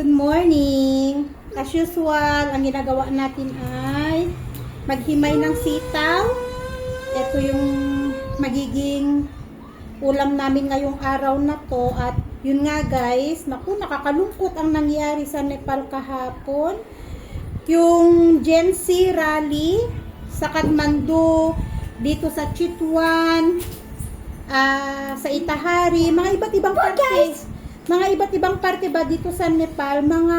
good morning. As usual, ang ginagawa natin ay maghimay ng sitaw. Ito yung magiging ulam namin ngayong araw na to. At yun nga guys, naku, nakakalungkot ang nangyari sa Nepal kahapon. Yung Gen Z rally sa Kathmandu, dito sa Chitwan, ah, sa Itahari, mga iba't ibang parte. Mga iba't ibang parte ba dito sa Nepal, mga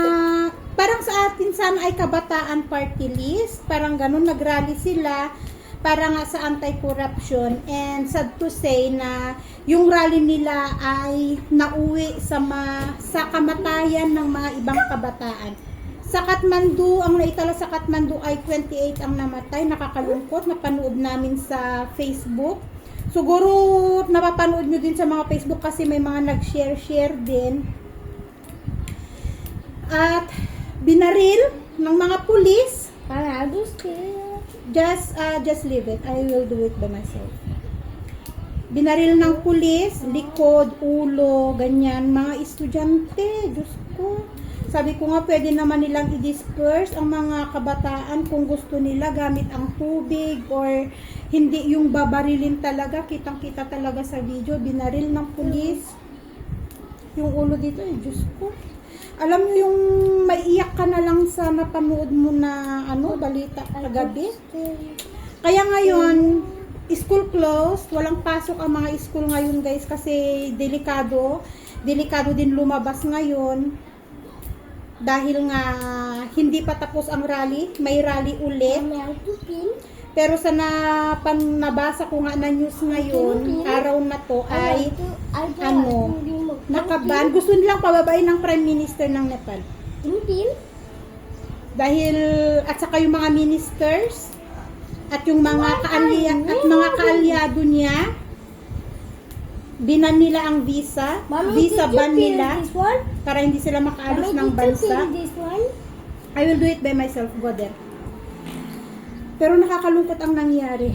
parang sa atin sana ay kabataan party list, parang ganun nagrally sila para nga sa anti-corruption and sad to say na yung rally nila ay nauwi sa ma, sa kamatayan ng mga ibang kabataan. Sa Kathmandu, ang naitala sa Kathmandu ay 28 ang namatay. Nakakalungkot. Napanood namin sa Facebook. Siguro napapanood nyo din sa mga Facebook kasi may mga nag-share-share din. At binaril ng mga pulis. Kayo. Just, uh, just leave it. I will do it by myself. Binaril ng pulis, likod, ulo, ganyan. Mga estudyante, Diyos ko. Sabi ko nga, pwede naman nilang i-disperse ang mga kabataan kung gusto nila gamit ang tubig or hindi yung babarilin talaga. Kitang-kita talaga sa video. Binaril ng pulis. Yung ulo dito, eh, Diyos ko. Alam mo yung maiiyak ka na lang sa napanood mo na ano, balita kagabi. Kaya ngayon, school closed, walang pasok ang mga school ngayon guys kasi delikado. Delikado din lumabas ngayon. Dahil nga hindi pa tapos ang rally, may rally ulit. Pero sa napan, nabasa ko nga na news ngayon, araw na to ay ano, nakaban. Gusto nilang pababain ng Prime Minister ng Nepal. Dahil, at saka yung mga ministers, at yung mga kaalya, at mga kaalyado niya, binan nila ang visa, visa ban nila, para hindi sila makaalis Mommy, ng bansa. I will do it by myself, go there. Pero nakakalungkot ang nangyari.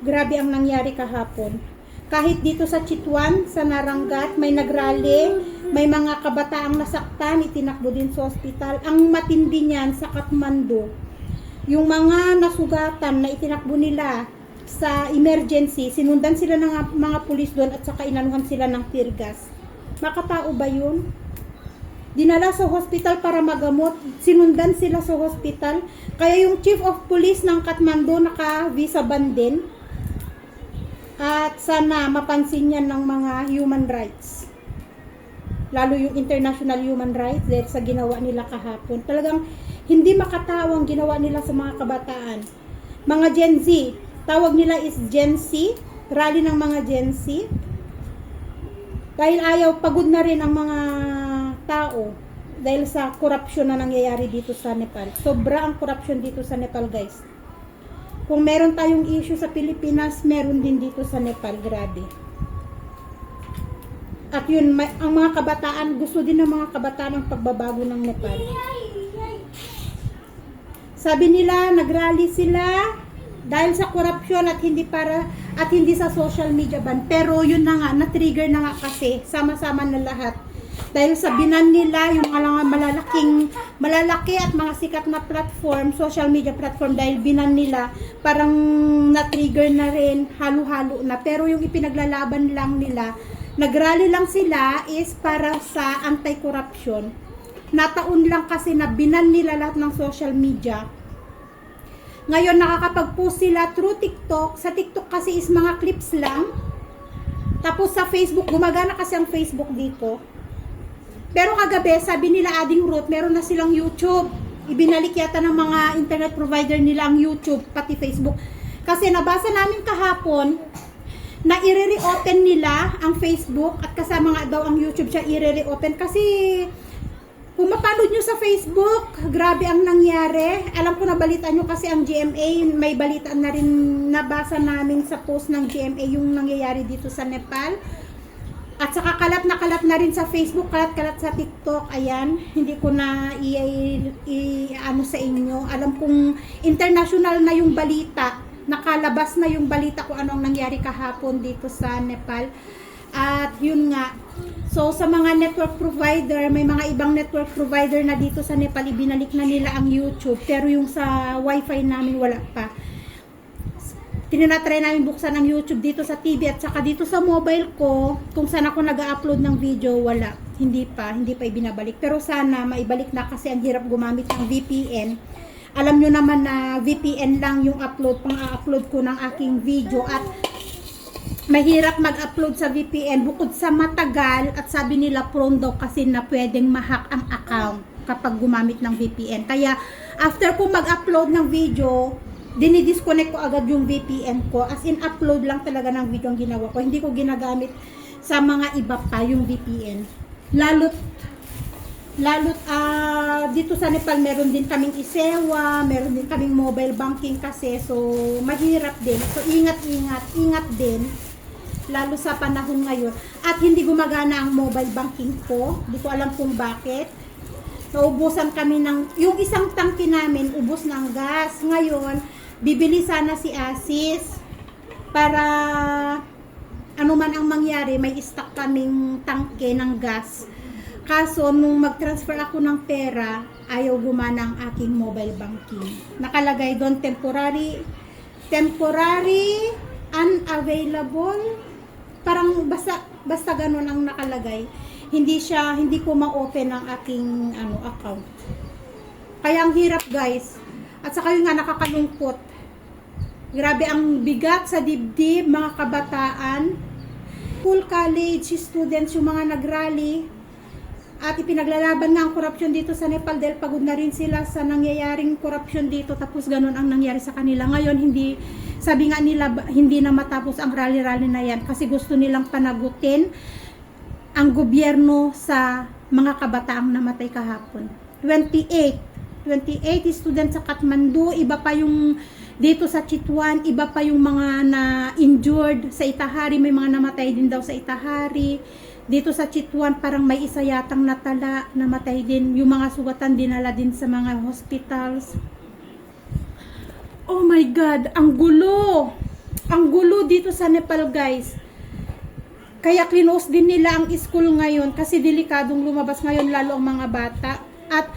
Grabe ang nangyari kahapon. Kahit dito sa Chitwan, sa Narangat, may nagrally, may mga kabataang nasaktan, itinakbo din sa ospital. Ang matindi niyan sa Kathmandu, yung mga nasugatan na itinakbo nila sa emergency, sinundan sila ng mga pulis doon at saka inanuhan sila ng tear gas. Makatao ba yun? dinala sa hospital para magamot. Sinundan sila sa hospital. Kaya yung chief of police ng Kathmandu naka-visa ban din. At sana mapansin yan ng mga human rights. Lalo yung international human rights dahil sa ginawa nila kahapon. Talagang hindi makatawang ginawa nila sa mga kabataan. Mga Gen Z, tawag nila is Gen Z, rally ng mga Gen Z. Dahil ayaw, pagod na rin ang mga tao dahil sa korupsyon na nangyayari dito sa Nepal. Sobra ang korupsyon dito sa Nepal, guys. Kung meron tayong issue sa Pilipinas, meron din dito sa Nepal. Grabe. At yun, may, ang mga kabataan, gusto din ng mga kabataan ang pagbabago ng Nepal. Sabi nila, nagrally sila dahil sa korupsyon at hindi para at hindi sa social media ban. Pero yun na nga, na-trigger na nga kasi sama-sama na lahat. Dahil sa binan nila yung mga malalaking malalaki at mga sikat na platform, social media platform dahil binan nila parang na-trigger na rin, halo-halo na. Pero yung ipinaglalaban lang nila, nagrally lang sila is para sa anti-corruption. Nataon lang kasi na binan nila lahat ng social media ngayon nakakapag-post sila through TikTok. Sa TikTok kasi is mga clips lang. Tapos sa Facebook, gumagana kasi ang Facebook dito. Pero kagabi, sabi nila adding root, meron na silang YouTube. Ibinalik yata ng mga internet provider nila ang YouTube, pati Facebook. Kasi nabasa namin kahapon, na i-reopen nila ang Facebook at kasama nga daw ang YouTube siya i-reopen kasi kung mapanood nyo sa Facebook, grabe ang nangyari. Alam ko na balita nyo kasi ang GMA, may balita na rin nabasa namin sa post ng GMA yung nangyayari dito sa Nepal. At saka kalat na kalat na rin sa Facebook, kalat-kalat sa TikTok. Ayan, hindi ko na i, i ano sa inyo. Alam kong international na yung balita. Nakalabas na yung balita kung ano ang nangyari kahapon dito sa Nepal. At yun nga, so sa mga network provider, may mga ibang network provider na dito sa Nepal, ibinalik na nila ang YouTube. Pero yung sa wifi namin, wala pa. Tinatry namin buksan ang YouTube dito sa TV at saka dito sa mobile ko, kung saan ako nag-upload ng video, wala. Hindi pa, hindi pa ibinabalik. Pero sana maibalik na kasi ang hirap gumamit ng VPN. Alam nyo naman na VPN lang yung upload, pang upload ko ng aking video at mahirap mag-upload sa VPN bukod sa matagal at sabi nila prone daw kasi na pwedeng mahack ang account kapag gumamit ng VPN. Kaya after ko mag-upload ng video, dinidisconnect ko agad yung VPN ko. As in upload lang talaga ng video ang ginawa ko. Hindi ko ginagamit sa mga iba pa yung VPN. Lalo't lalo't ah, dito sa Nepal meron din kaming isewa, meron din kaming mobile banking kasi so mahirap din. So ingat-ingat, ingat din lalo sa panahon ngayon at hindi gumagana ang mobile banking ko. Hindi ko alam kung bakit. Naubusan kami ng yung isang tangke namin ubos ng gas. Ngayon, bibili sana si Asis para ano man ang mangyari, may stock kaming tangke ng gas. Kaso, nung mag-transfer ako ng pera, ayaw gumana ang aking mobile banking. Nakalagay doon temporary, temporary, unavailable, parang basta, basta ganun ang nakalagay. Hindi siya, hindi ko ma-open ang aking ano, account. Kaya ang hirap guys. At saka yung nga nakakalungkot. Grabe ang bigat sa dibdib, mga kabataan. Full college students, yung mga nagrally, at ipinaglalaban nga ang korupsyon dito sa Nepal dahil pagod na rin sila sa nangyayaring korupsyon dito tapos ganun ang nangyari sa kanila. Ngayon hindi, sabi nga nila hindi na matapos ang rally-rally na yan kasi gusto nilang panagutin ang gobyerno sa mga kabataang namatay kahapon. 28. 28 students sa Kathmandu, iba pa yung dito sa Chitwan, iba pa yung mga na injured sa Itahari, may mga namatay din daw sa Itahari. Dito sa Chitwan, parang may isa yatang natala, namatay din. Yung mga sugatan dinala din sa mga hospitals. Oh my God, ang gulo! Ang gulo dito sa Nepal, guys. Kaya close din nila ang school ngayon kasi delikadong lumabas ngayon lalo ang mga bata. At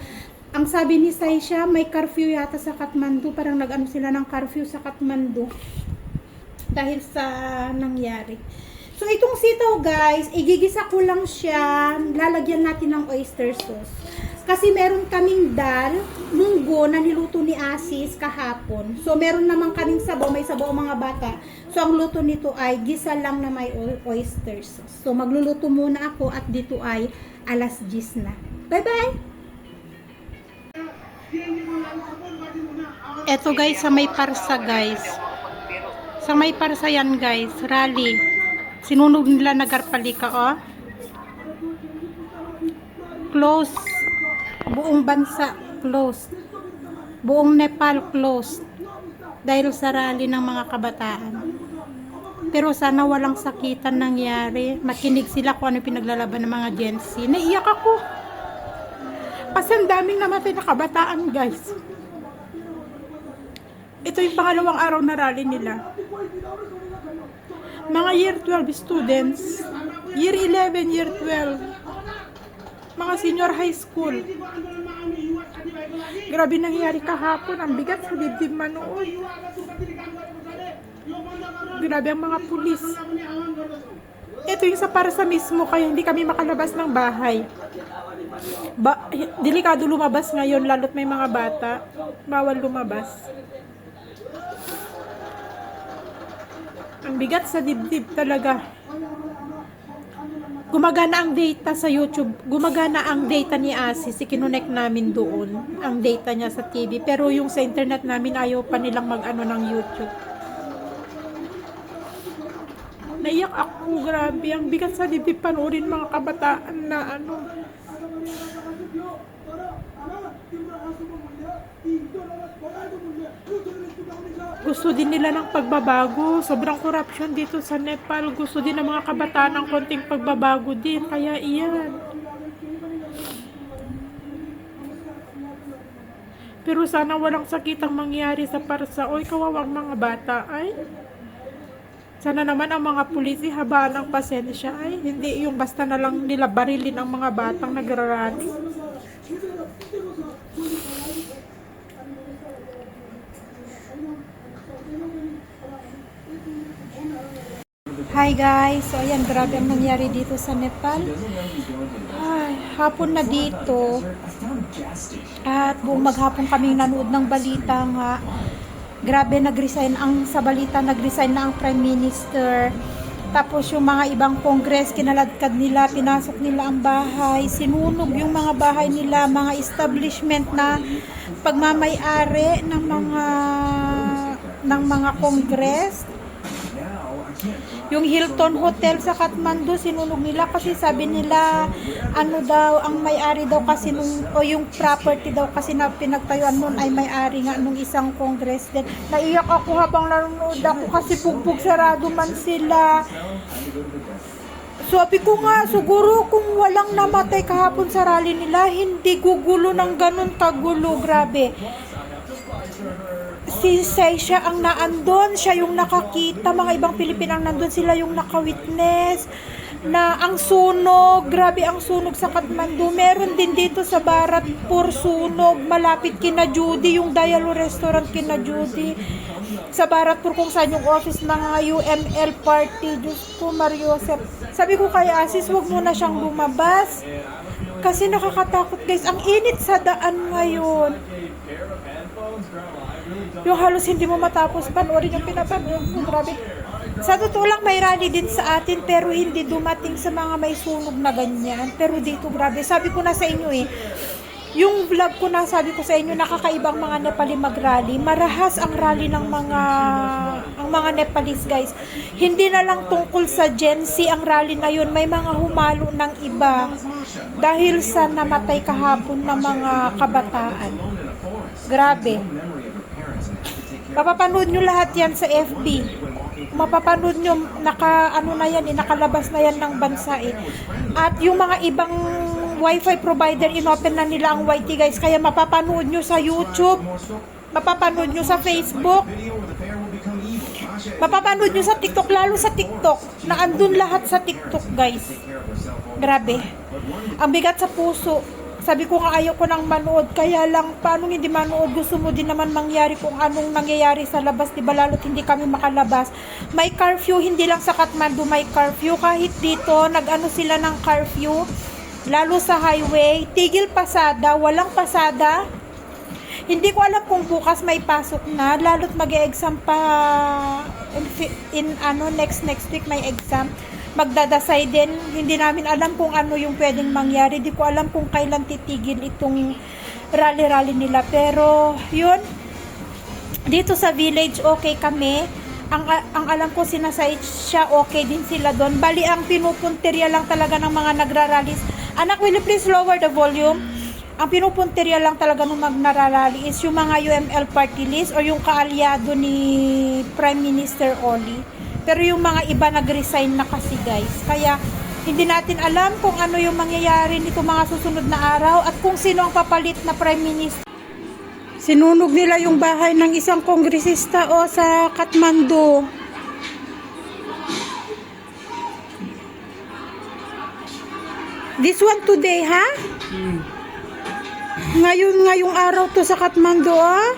ang sabi ni Saisha, may curfew yata sa Kathmandu. Parang nag-ano sila ng curfew sa Kathmandu. Dahil sa nangyari. So itong sitaw guys, igigisa ko lang siya. Lalagyan natin ng oyster sauce. Kasi meron kaming dal, munggo na niluto ni Asis kahapon. So meron naman kaming sabaw, may sabaw mga bata. So ang luto nito ay gisa lang na may oy- oyster sauce. So magluluto muna ako at dito ay alas 10 na. Bye-bye! Eto guys, sa may parsa guys. Sa may parsa yan guys, rally. Sinunog nila nagarpalika oh. Close. Buong bansa closed. Buong Nepal closed. Dahil sa rally ng mga kabataan. Pero sana walang sakitan nangyari. Makinig sila kung ano pinaglalaban ng mga Gen Z. Naiyak ako. Kasi ang daming namatay na kabataan, guys. Ito yung pangalawang araw na rally nila. Mga year 12 students, year 11, year 12, mga senior high school. Grabe nangyari kahapon, ang bigat sa dibdib manood. Grabe ang mga pulis. Ito yung sa para sa mismo, kaya hindi kami makalabas ng bahay. Ba, delikado lumabas ngayon, lalo't may mga bata. Bawal lumabas. Ang bigat sa dibdib talaga. Gumagana ang data sa YouTube. Gumagana ang data ni Asis. Ikinonect namin doon. Ang data niya sa TV. Pero yung sa internet namin, ayaw pa nilang mag-ano ng YouTube. Naiyak ako. Grabe. Ang bigat sa dibdib panoorin mga kabataan na ano. Gusto din nila ng pagbabago. Sobrang corruption dito sa Nepal. Gusto din ng mga kabataan ng konting pagbabago din. Kaya iyan. Pero sana walang sakitang mangyari sa parsa. Oy, kawawang mga bata. Ay, Sana naman ang mga pulisi habaan ng pasensya ay hindi yung basta na lang nila barilin ang mga batang nagrarally. Hi guys! So ayan, grabe ang nangyari dito sa Nepal. Ay, hapon na dito. At buong maghapon kaming nanood ng balita nga. Grabe nag-resign ang sa balita nag-resign na ang Prime Minister. Tapos yung mga ibang congress, kinaladkad nila, pinasok nila ang bahay, sinunog yung mga bahay nila, mga establishment na pagmamay-ari ng mga ng mga congress. Yung Hilton Hotel sa Kathmandu, sinunog nila kasi sabi nila, ano daw, ang may-ari daw kasi nung, o yung property daw kasi na pinagtayuan nun ay may-ari nga nung isang congress din. Naiyak ako habang nanonood ako kasi pugbog sarado man sila. Sabi ko nga, siguro kung walang namatay kahapon sa rally nila, hindi gugulo ng ganun kagulo, grabe si siya ang naandon, siya yung nakakita, mga ibang Pilipino ang nandun, sila yung nakawitness na ang sunog, grabe ang sunog sa Kathmandu. Meron din dito sa Baratpur sunog, malapit kina Judy, yung Dialo Restaurant kina Judy. Sa Baratpur kung saan yung office ng UML party, Diyos ko, Mario Joseph. Sabi ko kay Asis, wag mo na siyang lumabas. Kasi nakakatakot guys, ang init sa daan ngayon. Yung halos hindi mo matapos panoorin yung pinapanood mo. Grabe. Sa totoo lang, may rally din sa atin, pero hindi dumating sa mga may sunog na ganyan. Pero dito, grabe. Sabi ko na sa inyo eh, yung vlog ko na sabi ko sa inyo, nakakaibang mga Nepali mag-rally. Marahas ang rally ng mga ang mga Nepalese guys. Hindi na lang tungkol sa Gen Z ang rally na yun. May mga humalo ng iba dahil sa namatay kahapon ng mga kabataan. Grabe. Mapapanood nyo lahat yan sa FB. Mapapanood nyo, naka, ano na yan, eh, nakalabas na yan ng bansa eh. At yung mga ibang wifi provider, inopen na nila ang YT guys. Kaya mapapanood nyo sa YouTube, mapapanood nyo sa Facebook, mapapanood nyo sa TikTok, lalo sa TikTok, na andun lahat sa TikTok guys. Grabe. Ang bigat sa puso. Sabi ko nga ayaw ko nang manood, kaya lang paano hindi manood, gusto mo din naman mangyari kung anong nangyayari sa labas, di ba? Lalo't hindi kami makalabas. May curfew, hindi lang sa Kathmandu may curfew, kahit dito nag-ano sila ng curfew, lalo sa highway, tigil pasada, walang pasada. Hindi ko alam kung bukas may pasok na, lalo't mag-exam pa in, in ano next next week may exam magdadasay din. Hindi namin alam kung ano yung pwedeng mangyari. Di ko alam kung kailan titigil itong rally-rally nila. Pero, yun, dito sa village, okay kami. Ang, ang alam ko, sinasay siya, okay din sila doon. Bali, ang pinupuntirya lang talaga ng mga nagraralis. Anak, will you please lower the volume? Ang pinupuntirya lang talaga ng mga nagrarally is yung mga UML party list o yung kaalyado ni Prime Minister Oli. Pero yung mga iba nag-resign na kasi guys. Kaya hindi natin alam kung ano yung mangyayari nito mga susunod na araw at kung sino ang papalit na Prime Minister. Sinunog nila yung bahay ng isang kongresista o sa Kathmandu. This one today, ha? Ngayon, ngayong araw to sa Kathmandu, ah.